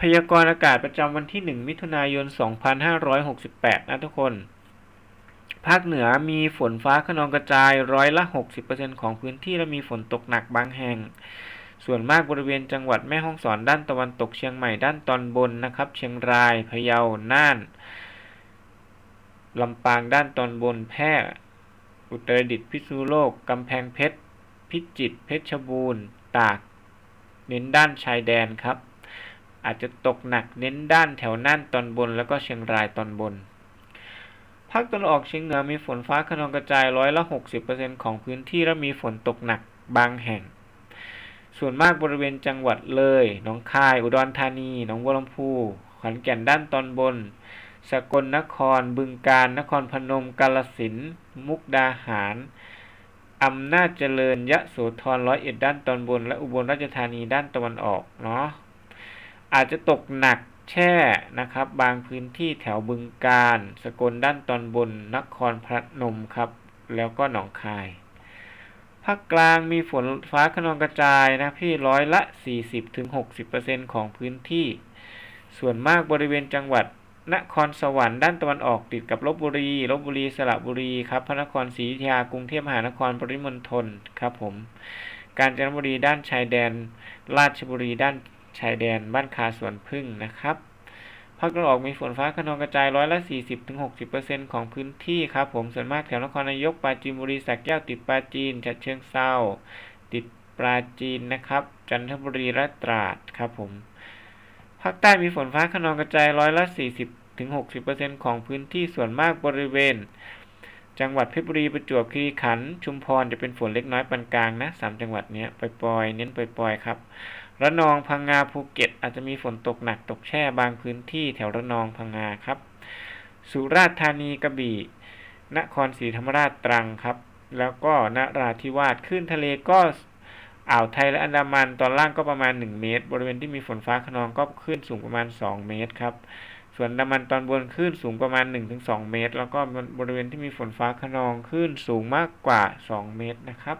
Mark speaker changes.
Speaker 1: พยากรณ์อากาศประจำวันที่ 1 มิถุนายน 2568 นะทุกคน ภาคเหนือมีฝนฟ้าขนองกระจายร้อยละ 60%ของพื้นที่และมีฝนตกหนักบางแห่ง ส่วนมากบริเวณจังหวัดแม่ฮ่องสอนด้านตะวันตกเชียงใหม่ด้านตอนบนนะครับ เชียงรายพะเยา น่าน ลำปางด้านตอนบน แพร่ อุตรดิตถ์พิษณุโลก กำแพงเพชร พิจิตร เพชรบูรณ์ ตาก เน้นด้านชายแดนครับ อาจจะตกหนักเน้นด้านแถวน่านตอนบน แล้วก็เชียงรายตอนบน ภาคตะวันออกเฉียงเหนือมีฝนฟ้าขนองกระจายร้อยละ 60%ของพื้นที่และมีฝนตกหนักบางแห่ง ส่วนมากบริเวณจังหวัดเลย หนองคาย อุดรธานี หนองบัวลำพู ขอนแก่นด้านตอนบน สกลนคร บึงกาฬ นครพนม กาฬสินธุ์ มุกดาหารอำนาจเจริญ ยะโสธรร้อยเอ็ดด้านตอนบน และอุบลราชธานีด้านตะวันออก เนาะ อาจจะตกหนักแช่นะครับ บางพื้นที่แถวบึงกาฬสกลด้านตอนบนนครพนมครับ แล้วก็หนองคายภาคกลางมีฝนฟ้าขนองกระจายนะพี่ร้อยละ 40-60%ของพื้นที่ ส่วนมากบริเวณจังหวัดนครสวรรค์ด้านตะวันออกติดกับลบบุรีลบบุรีสระบุรีครับพระนครศรีอยุธยากรุงเทพมหานครปริมณฑลครับผม กาญจนบุรีด้านชายแดน ราชบุรีด้าน ชายแดนบ้านคาสวนพึ่งนะครับภาคตะวันออกมีฝนฟ้าขนองกระจายร้อยละ 40-60%ของพื้นที่ครับผมส่วนมากแถวนครนายกปราจีนบุรีสระแก้วติดปราจีนฉะเชิงเทราติดปราจีนนะครับ จันทบุรีและตราดครับผมภาคใต้มีฝนฟ้าขนองกระจายร้อยละ 40-60%ของพื้นที่ส่วนมากบริเวณ จังหวัดเพชรบุรีประจวบคีรีขันธ์ชุมพรจะเป็นฝนเล็กน้อยปานกลางนะสามจังหวัดนี้ปล่อยๆเน้นปล่อยๆครับ ระนองพังงาภูเก็ต อาจจะมีฝนตกหนักตกแช่บางพื้นที่แถวระนองพังงาครับ สุราษฎร์ธานีกระบี่ นครศรีธรรมราชตรังครับ แล้วก็นราธิวาสคลื่นทะเลก็อ่าวไทยและอันดามันตอนล่างก็ประมาณ 1 เมตร บริเวณที่มีฝนฟ้าขนองก็คลื่นสูงประมาณ 2 เมตรครับ ส่วนอันดามันตอนบนคลื่นสูงประมาณ 1-2 เมตร แล้วก็บริเวณที่มีฝนฟ้าขนองคลื่นสูงมากกว่า 2 เมตรนะครับ